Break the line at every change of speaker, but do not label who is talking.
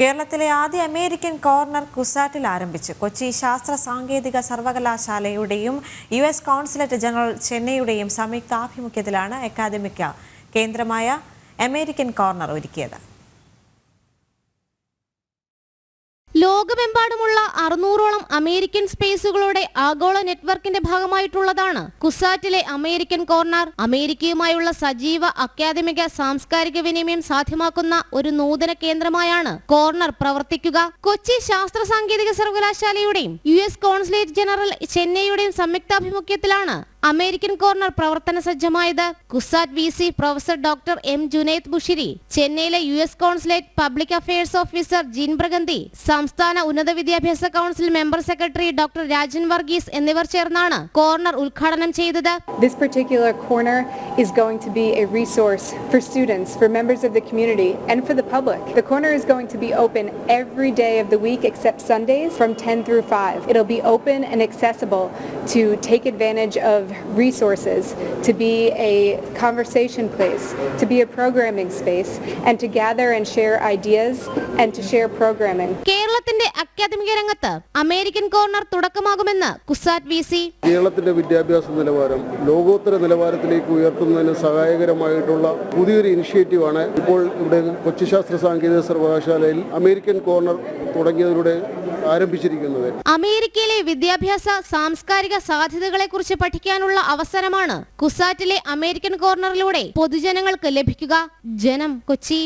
കേരളത്തിലെ ആദ്യ American corner കുസാറ്റിൽ ആരംഭിച്ചു. കൊച്ചി ശാസ്ത്ര സാങ്കേതിക സർവകലാശാലയുടെയും യു എസ് കോൺസുലേറ്റ് ജനറൽ ചെന്നൈയുടെയും സംയുക്താഭിമുഖ്യത്തിലാണ് അക്കാദമിക കേന്ദ്രമായ അമേരിക്കൻ കോർണർ ഒരുക്കിയത്.
ലോകമെമ്പാടുമുള്ള അറുന്നൂറോളം അമേരിക്കൻ സ്പേസുകളുടെ ആഗോള നെറ്റ്വർക്കിന്റെ ഭാഗമായിട്ടുള്ളതാണ് കുസാറ്റിലെ അമേരിക്കൻ കോർണർ. അമേരിക്കയുമായുള്ള സജീവ അക്കാദമിക സാംസ്കാരിക വിനിമയം സാധ്യമാക്കുന്ന ഒരു നൂതന കേന്ദ്രമായാണ് കോർണർ പ്രവർത്തിക്കുക. കൊച്ചി ശാസ്ത്ര സാങ്കേതിക സർവകലാശാലയുടെയും യു എസ് കോൺസുലേറ്റ് ജനറൽ ചെന്നൈയുടെയും സംയുക്താഭിമുഖ്യത്തിലാണ് അമേരിക്കൻ കോർണർ പ്രവർത്തന സജ്ജമായത് CUSAT V C professor doctor M Junaid Bushiri ചെന്നൈയിലെ U S consulate public affairs officer Jean പ്രഗന്തി സംസ്ഥാന ഉന്നത വിദ്യാഭ്യാസ council member secretary doctor Rajan Varghese എന്നിവർ ചേർന്നാണ് കോർണർ ഉദ്ഘാടനം ചെയ്തത്.
This particular corner is going to be a resource for students, for members of the community, and for the public. The corner is going to be open every day of the week except Sundays from 10 through 5. It'll be open and accessible to take advantage of resources, to be a conversation place, to be a programming space, and to gather and share ideas and to share programming.
കേരളത്തിന്റെ അക്കാദമിക രംഗത്ത് American corner തുടക്കമാകുമെന്ന് CUSAT V C.
കേരളത്തിന്റെ വിദ്യാഭ്യാസ നിലവാരം ലോകോത്തര നിലവാരത്തിലേക്ക് ഉയർത്തുന്നതിന് സഹായകരമായിട്ടുള്ള പുതിയൊരു ഇനിഷ്യേറ്റീവാണ് ഇപ്പോൾ ഇവിടെ കൊച്ചി ശാസ്ത്ര സാങ്കേതിക സർവകലാശാലയിൽ അമേരിക്കൻ കോർണർ തുടങ്ങിയതിലൂടെ ആരംഭിച്ചിരിക്കുന്നത്.
അമേരിക്കയിലെ വിദ്യാഭ്യാസ സാംസ്കാരിക സാധ്യതകളെ കുറിച്ച് പഠിക്കാനുള്ള അവസരമാണ് കുസാറ്റിലെ അമേരിക്കൻ കോർണറിലൂടെ പൊതുജനങ്ങൾക്ക് ലഭിക്കുക. ജനം കൊച്ചി.